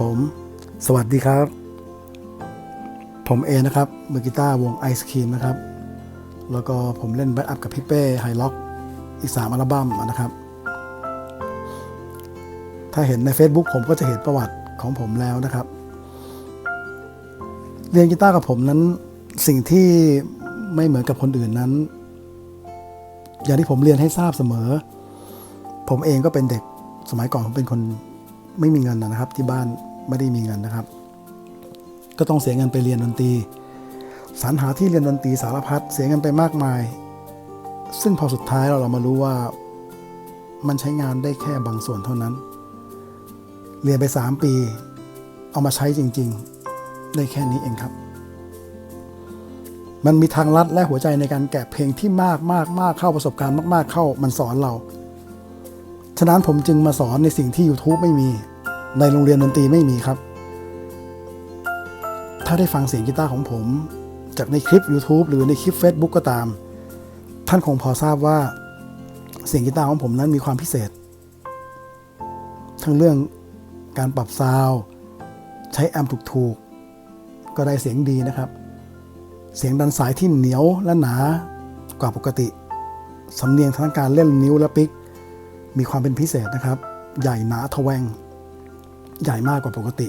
ผม สวัสดีครับ ผมเอนะครับมือกีตาร์วงไอศครีมนะครับ แล้วก็ผมเล่นแบ็อัพกับพี่เป้ไฮล็อกอีก3อัลบั้มนะครับ ถ้าเห็นใน Facebook ผมก็จะเห็นประวัติของผมแล้วนะครับ เรียนกีตาร์กับผมนั้นสิ่งที่ไม่เหมือนกับคนอื่นนั้น อย่างที่ผมเรียนให้ทราบเสมอ ผมเองก็เป็นเด็กสมัยก่อนผมเป็นคน ไม่มีเงินนะครับ ที่บ้านไม่ได้มีเงินนะครับ ก็ต้องเสียเงินไปเรียนดนตรีสรรหาที่เรียนดนตรีสารพัดเสียเงินไปมากมาย ซึ่งพอสุดท้ายเราเรามารู้ว่ามันใช้งานได้แค่บางส่วนเท่านั้น เรียนไป 3 ปี เอามาใช้จริง ๆ ได้แค่นี้เองครับ มันมีทางลัดและหัวใจในการแกะเพลงที่มากมากมากเข้าประสบการณ์มาก ๆ เข้ามันสอนเรา ฉะนั้นผมจึงมาสอนในสิ่งที่ YouTube ไม่มี ในโรงเรียนดนตรีไม่มีครับ ถ้าได้ฟังเสียงกีตาร์ของผม จากในคลิป YouTube หรือในคลิป Facebook ก็ตาม ท่านคงพอทราบว่า เสียงกีตาร์ของผมนั้นมีความพิเศษ ทั้งเรื่องการปรับซาวใช้แอมป์ถูกๆก็ได้เสียงดีนะครับ เสียงดันสายที่เหนียวและหนากว่าปกติ สำเนียงทางการเล่นนิ้วและปิก มีความเป็นพิเศษนะครับ ใหญ่หนาทะแวง ใหญ่มากกว่าปกติ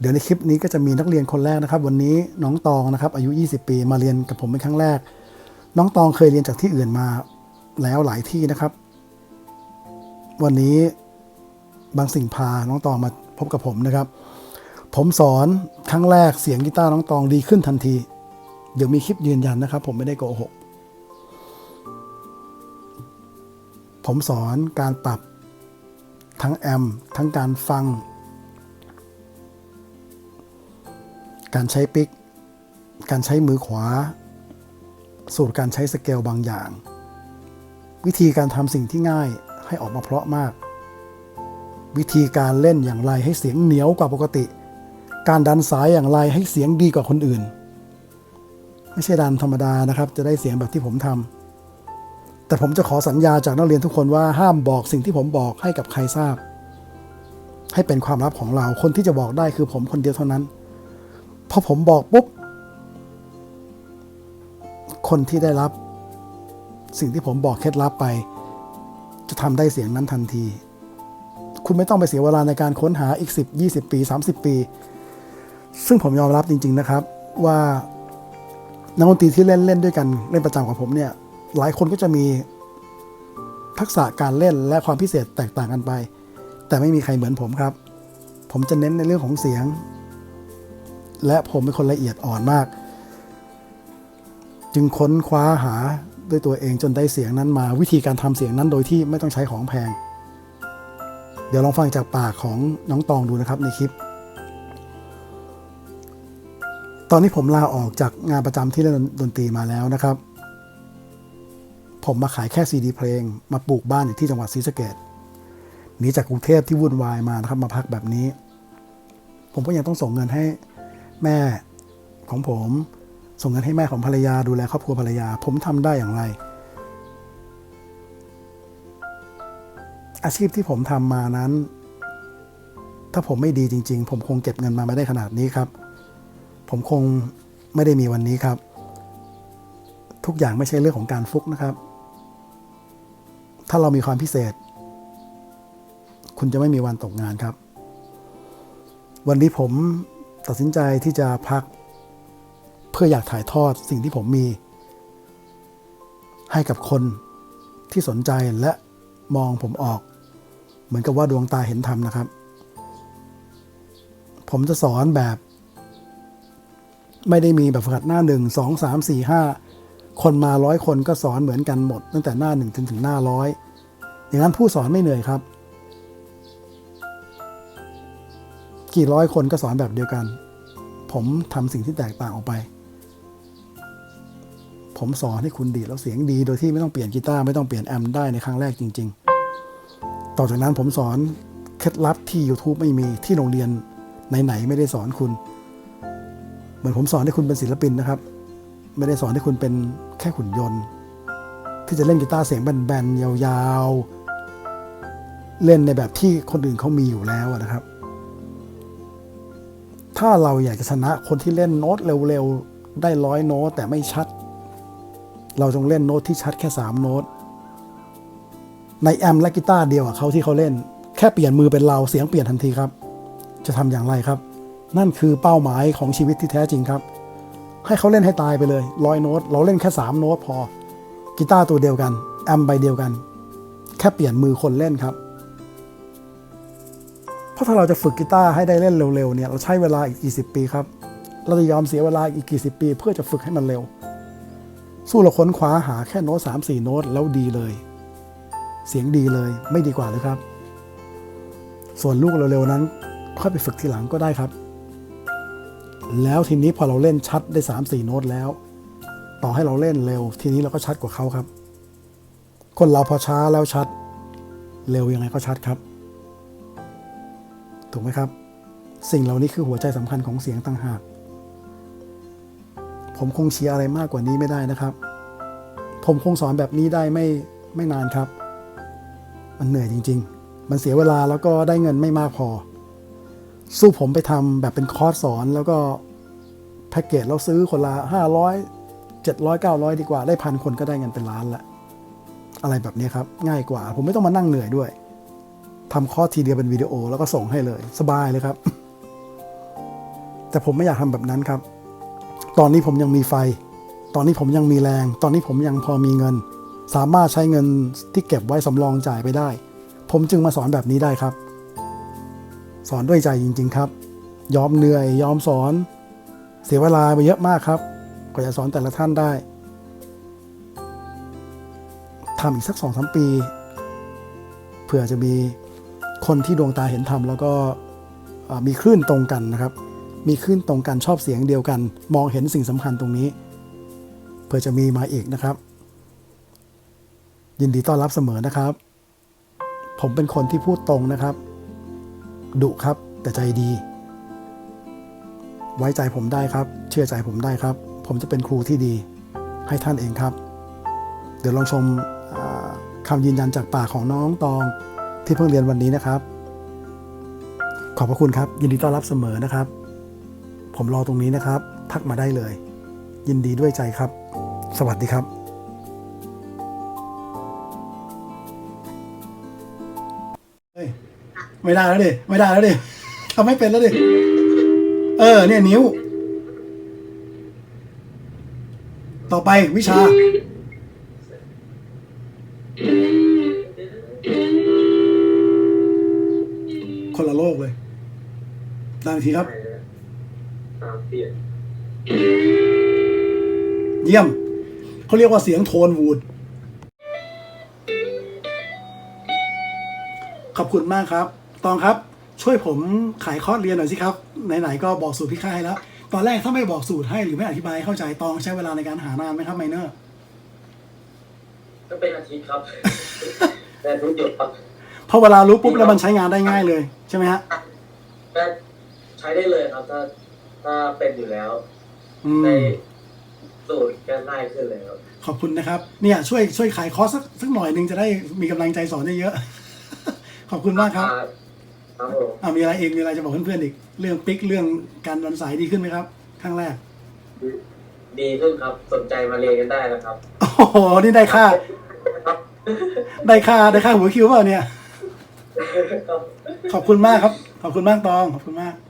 เดี๋ยวในคลิปนี้ก็จะมีนักเรียนคนแรกนะครับ วันนี้น้องตองนะครับอายุ 20 ปีมาเรียนกับผมเป็นครั้งแรก น้องตองเคยเรียนจากที่อื่นมาแล้วหลายที่นะครับ วันนี้บางสิ่งพาน้องตองมาพบกับผมนะครับ ผมสอนครั้งแรกเสียงกีตาร์น้องตองดีขึ้นทันที เดี๋ยวมีคลิปยืนยันนะครับ ผมไม่ได้โกหก ผมสอนการปรับทั้งแอมทั้งการฟัง การใช้ปิก การใช้มือขวา สูตรการใช้สเกลบางอย่าง วิธีการทำสิ่งที่ง่ายให้ออกมาเพราะมาก วิธีการเล่นอย่างไรให้เสียงเหนียวกว่าปกติ การดันสายอย่างไรให้เสียงดีกว่าคนอื่น ไม่ใช่ดันธรรมดานะครับ จะได้เสียงแบบที่ผมทำ แต่ผมจะขอสัญญาจากนักเรียนทุกคนว่าห้ามบอกสิ่งที่ผมบอกให้กับใครทราบ ให้เป็นความลับของเราคนที่จะบอกได้คือผมคนเดียวเท่านั้นพอผมบอกปุ๊บคนที่ได้รับสิ่งที่ผมบอกเคล็ดลับไป จะทำได้เสียงนั้นทันที คุณไม่ต้องไปเสียเวลาในการค้นหาอีก 10 20 ปี 30 ปี ซึ่งผมยอมรับจริง ๆนะครับ ว่านักดนตรีที่เล่นเล่นด้วยกันเล่นประจำกับผมเนี่ย หลายคนก็จะมีทักษะการเล่นและความพิเศษแตกต่างกันไป แต่ไม่มีใครเหมือนผมครับ ผมจะเน้นในเรื่องของเสียง และผมเป็นคนละเอียดอ่อนมาก จึงค้นคว้าหาด้วยตัวเองจนได้เสียงนั้นมา วิธีการทำเสียงนั้นโดยที่ไม่ต้องใช้ของแพง เดี๋ยวลองฟังจากปากของน้องตองดูนะครับในคลิป ตอนนี้ผมลาออกจากงานประจำที่เล่นดนตรีมาแล้วนะครับ ผมมาขายแค่ซีดีเพลง มาปลูกบ้านอยู่ที่จังหวัดศรีสะเกดหนีจากกรุงเทพที่วุ่นวายมานะครับ มาพักแบบนี้ ผมก็ยังต้องส่งเงินให้แม่ของผม ส่งเงินให้แม่ของภรรยาดูแลครอบครัวภรรยา ผมทำได้อย่างไร อาชีพที่ผมทำมานั้น ถ้าผมไม่ดีจริง ๆ ผมคงเก็บเงินมาไม่ได้ขนาดนี้ครับ ผมคงไม่ได้มีวันนี้ครับ ทุกอย่างไม่ใช่เรื่องของการฟุกนะครับ ถ้าเรามีความพิเศษ คุณจะไม่มีวันตกงานครับ วันนี้ผมตัดสินใจที่จะพัก เพื่ออยากถ่ายทอดสิ่งที่ผมมี ให้กับคนที่สนใจและมองผมออก เหมือนกับว่าดวงตาเห็นธรรมนะครับ ผมจะสอนแบบ ไม่ได้มีแบบฝึกหัดหน้าหนึ่งสองสามสี่ห้า คนมาร้อยคนก็สอนเหมือนกันหมด ตั้งแต่หน้าหนึ่งถึงถึงหน้าร้อยอย่างนั้นผู้สอนไม่เหนื่อยครับ กี่ร้อยคนก็สอนแบบเดียวกัน ผมทำสิ่งที่แตกต่างออกไป ผมสอนให้คุณดีแล้วเสียงดี โดยที่ไม่ต้องเปลี่ยนกีตาร์ไม่ต้องเปลี่ยนแอมป์ได้ในครั้งแรกจริง ๆ ต่อจากนั้นผมสอนเคล็ดลับที่ YouTube ไม่มีที่โรงเรียนไหนๆไม่ได้สอนคุณ เหมือนผมสอนให้คุณเป็นศิลปินนะครับ ไม่ได้สอนให้คุณเป็นแค่หุ่นยนต์ ที่จะเล่นกีตาร์เสียงแบนๆยาวๆ เล่นในแบบที่คนอื่นเขามีอยู่แล้วนะครับ ถ้าเราอยากจะชนะคนที่เล่นโน้ตเร็วๆ ได้ร้อยโน้ตแต่ไม่ชัด เราจงเล่นโน้ตที่ชัดแค่ 3 โน้ต ในแอมและกีตาร์เดียวกับเขาที่เขาเล่น แค่เปลี่ยนมือเป็นเราเสียงเปลี่ยนทันทีครับ จะทำอย่างไรครับ นั่นคือเป้าหมายของชีวิตที่แท้จริงครับ ให้เขาเล่นให้ตายไปเลยร้อยโน้ต เราเล่นแค่ 3 โน้ตพอกีตาร์ตัวเดียวกันแอมใบเดียวกัน แค่เปลี่ยนมือคนเล่นครับ เพราะถ้าเราจะฝึกกีตาร์ให้ได้เล่นเร็วๆเนี่ยเราใช้เวลาอีกกี่สิบปีครับ เราจะยอมเสียเวลาอีกกี่สิบปี เพื่อจะฝึกให้มันเร็ว สู้เราค้นคว้าหาแค่โน้ตสามสี่โน้ตแล้วดีเลย เสียงดีเลยไม่ดีกว่าเลยครับ ส่วนลูกเร็วๆนั้นค่อยไปฝึกทีหลังก็ได้ครับ แล้วทีนี้พอเราเล่นชัดได้สามสี่โน้ตแล้ว ต่อให้เราเล่นเร็ว ทีนี้เราก็ชัดกว่าเขาครับ คนเราพอช้าแล้วชัด เร็วยังไงก็ชัดครับ ถูกไหมครับ สิ่งเหล่านี้คือหัวใจสำคัญของเสียงต่างหาก ผมคงเชียร์อะไรมากกว่านี้ไม่ได้นะครับ ผมคงสอนแบบนี้ได้ไม่ไม่นานครับ มันเหนื่อยจริง ๆ มันเสียเวลาแล้วก็ได้เงินไม่มากพอ สู้ผมไปทำแบบเป็นคอร์สสอนแล้วก็แพ็กเกจเราซื้อคนละห้าร้อยเจ็ดร้อยเก้าร้อยดีกว่าได้พันคนก็ได้เงินเป็นล้านละ อะไรแบบนี้ครับ ง่ายกว่า ผมไม่ต้องมานั่งเหนื่อยด้วยทำคอร์สทีเดียวเป็นวิดีโอแล้วก็ส่งให้เลย สบายเลยครับ แต่ผมไม่อยากทำแบบนั้นครับ ตอนนี้ผมยังมีไฟ ตอนนี้ผมยังมีแรง ตอนนี้ผมยังพอมีเงิน สามารถใช้เงินที่เก็บไว้สำรองจ่ายไปได้ ผมจึงมาสอนแบบนี้ได้ครับ สอนด้วยใจจริง ๆ ครับ ยอมเหนื่อย ยอมสอน เสียเวลาไปเยอะมากครับกว่าจะสอนแต่ละท่านได้ทำอีกสักสองสามปี เผื่อจะมีคนที่ดวงตาเห็นธรรมแล้วก็มีคลื่นตรงกันนะครับ มีคลื่นตรงกันชอบเสียงเดียวกัน มองเห็นสิ่งสำคัญตรงนี้ เผื่อจะมีมาอีกนะครับ ยินดีต้อนรับเสมอนะครับ ผมเป็นคนที่พูดตรงนะครับ ดุครับ แต่ใจดี ไว้ใจผมได้ครับ เชื่อใจผมได้ครับ ผมจะเป็นครูที่ดีให้ท่านเองครับ เดี๋ยวลองชมคำยืนยันจากปากของน้องตองที่เพิ่งเรียนวันนี้นะครับ ขอบพระคุณครับ ยินดีต้อนรับเสมอนะครับ ผมรอตรงนี้นะครับ ทักมาได้เลย ยินดีด้วยใจครับ สวัสดีครับ ไม่ได้แล้วดิ ไม่ได้แล้วดิทำไม่เป็นแล้วดิ เออ เนี่ยนิ้ว ต่อไปวิชา คนละโลกเลยดังอีกทีครับ เยี่ยม เขาเรียกว่าเสียงโทนวูดขอบคุณมากครับ ตองครับช่วยผมขายคอร์สเรียนหน่อยสิครับไหนๆก็บอกสูตรพี่ค่ายแล้ว ตอนแรกถ้าไม่บอกสูตรให้หรือไม่อธิบายให้เข้าใจตองใช้เวลาในการหานานไหมครับไมเนอร์ก็เป็นอาทิตย์ครับแต่รู้หยุดครับพอเวลารู้ปุ๊บแล้วมันใช้งานได้ง่ายเลยใช่ไหมฮะก็ใช้ได้เลยครับ ถ้าถ้าเป็นอยู่แล้วอืมในสูตรก็ง่ายขึ้นเลยครับขอบคุณนะครับ เนี่ย ช่วยช่วยขายคอร์สสักสักหน่อยหนึ่งจะได้มีกำลังใจสอนได้เยอะขอบคุณมากครับอ่า ครับผม อ่ามีอะไรเองมีอะไรจะบอกเพื่อนๆอีก เรื่องปิกเรื่องการวันสายดีขึ้นไหมครับครั้งแรกดีขึ้นครับ สนใจมาเรียนกันได้นะครับ โอ้โหนี่ได้ค่า ครับ ได้ค่าได้ค่าหัวคิวเปล่าเนี่ย ครับ ขอบคุณมากครับ ขอบคุณมากตองขอบคุณมากครับ